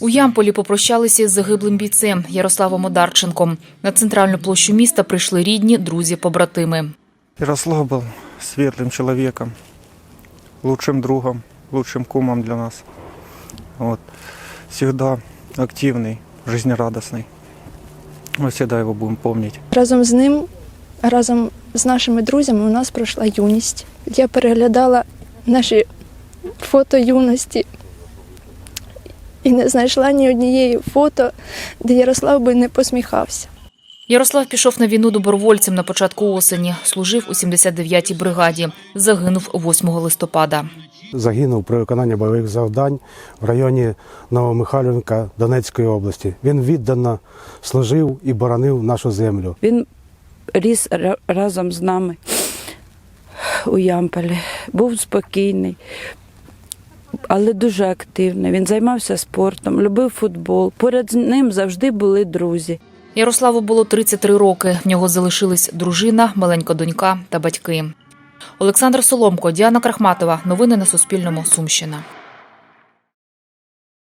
У Ямполі попрощалися з загиблим бійцем Ярославом Одарченком. На центральну площу міста прийшли рідні, друзі, побратими. Ярослав был светлым человеком, лучшим другом, лучшим кумом для нас. Вот. Всегда активный, жизнерадостный. Мы всегда его будем помнить. Разом з ним, разом з нашими друзями у нас пройшла юність. Я переглядала наші фото юності і не знайшла ні однієї фото, де Ярослав би не посміхався. Ярослав пішов на війну добровольцем на початку осені. Служив у 79-й бригаді. Загинув 8 листопада. загинув при виконанні бойових завдань в районі Новомихайлівка Донецької області. Він віддано служив і боронив нашу землю. Він ріс разом з нами у Ямполі. Був спокійний, але дуже активний. Він займався спортом, любив футбол. Поряд з ним завжди були друзі. Ярославу було 33 роки. В нього залишились дружина, маленька донька та батьки. Олександр Соломко, Діана Крахматова. Новини на Суспільному. Сумщина.